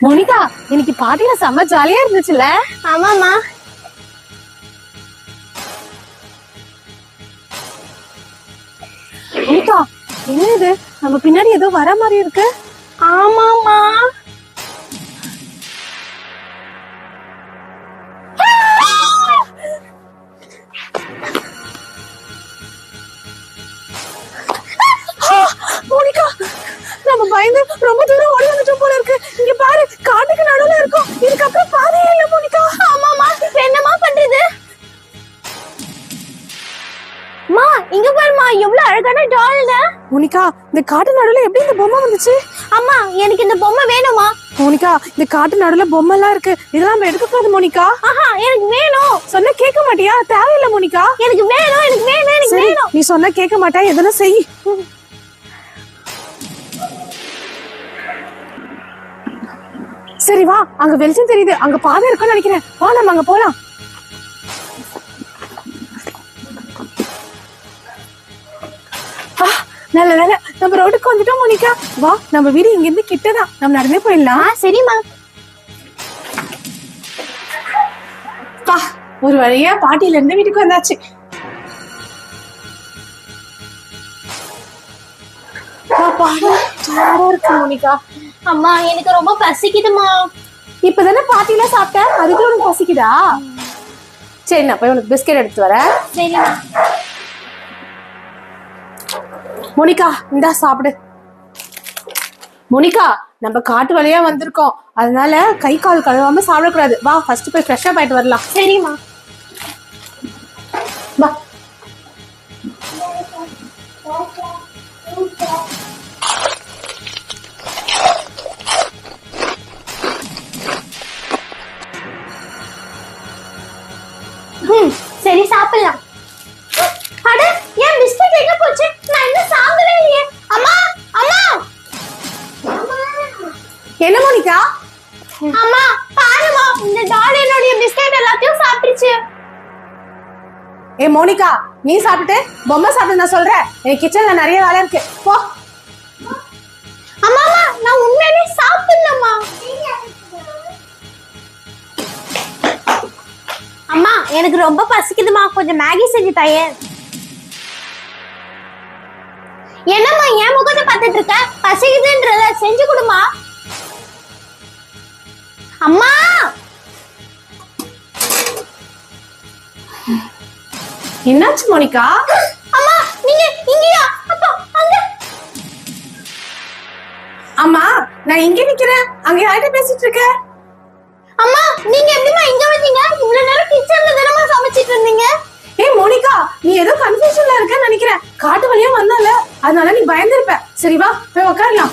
Monica இன்னைக்கு பாட்டில செம்ம ஜாலியா இருந்துச்சுல ஆமாமா மோனிகா என்ன இது நம்ம பின்னாடி ஏதோ வர மாதிரி இருக்கு. ஆமாமா மோனிகா நம்ம பயந்து ரொம்ப தூரம் ஓடி அழகான டால்ல மோனிகா இந்த காட்டு நடுவுல எப்படி இந்த பொம்மை வந்துச்சு? அம்மா எனக்கு இந்த பொம்மை வேணுமா மோனிகா இந்த காட்டு நடுவுல பொம்மை எல்லாம் இருக்கு. இதெல்லாம் நம்ம எடுக்க கூடாது மோனிகா. ஆஹா எனக்கு வேணும். சொன்னா கேட்க மாட்டியா? தேவையில்ல மோனிகா. எனக்கு வேணும் எனக்கு வேணும் எனக்கு வேணும். நீ சொன்னா கேட்க மாட்டா எதனா செய். சரி வா. அங்க வெளிச்சம் தெரியுது. அங்க பாதை இருக்குன்னு நினைக்கிறேன். வா நம்ம அங்க போலாம். நல்ல வேலை நம்ம ரோட்டுக்கு வந்துட்டோம் மோனிகா. வா நம்ம வீடு இங்க இருந்து கிட்டதான். நம்ம நடந்தே போயிடலாம். சரிம்மா. பா ஒரு வழியா பாட்டியில இருந்து வீட்டுக்கு வந்தாச்சு. இருக்கு மோனிகா. அம்மா எனக்கு ரொம்ப பசிக்குதுமா இப்பதானே பாட்டில சாப்பிட்ட? அதுக்குள்ள உனக்கு பசிக்குதா? சரி நான் போய் உனக்கு பிஸ்கெட் எடுத்து வரேன். சரிம்மா. மோனிகா இந்தா சாப்பிடு. மோனிகா நம்ம காட்டு வழியா வந்திருக்கோம். அதனால கை கால் கழுவாம சாப்பிடக்கூடாது. வா ஃபர்ஸ்ட் போய் ஃப்ரெஷ்ஷாக போயிட்டு வரலாம். சரிம்மா. வா. சரி சாப்பிடலாம். அட ஏன் பிஸ்கட் எங்க போச்சு? மோனிகா அம்மா பாருமா இந்த டால் என்னுடைய பிஸ்கட் எல்லாத்தையும் சாப்பிட்டுச்சு. ஏ மோனிகா நீ சாப்பிட்டு பொம்மை சாப்பிட்டு நான் சொல்றேன். என் கிச்சன்ல நிறைய வேலை இருக்கு. போ. அம்மா நான் உண்மையிலே சாப்பிடலம்மா அம்மா எனக்கு ரொம்ப பசிக்குதுமா கொஞ்சம் மேகி செஞ்சு தாயே. என்னம்மா என் முகத்தை பார்த்துட்டு இருக்க? பசிக்குதுன்றல செஞ்சு கொடுமா அம்மா! என்னாச்சு மோனிகா? அம்மா நீங்க இங்கயா? அப்பா அங்க. அம்மா நான் இங்க நிக்கிறேன். அங்க யார்கிட்ட பேசிட்டு இருக்க? அம்மா நீங்க எப்படிமா இங்க வந்தீங்க? இவ்வளவு நேரம் கிச்சன்ல தானமா சமைச்சிட்டு இருந்தீங்க? ஏய் மோனிகா நீ ஏதோ கன்ஃபியூஷன்ல இருக்கன்னு நினைக்கிறேன். காட்டு வழியா வந்தால அதனால நீ பயந்துருப்ப. சரி வா போய் உட்காரலாம்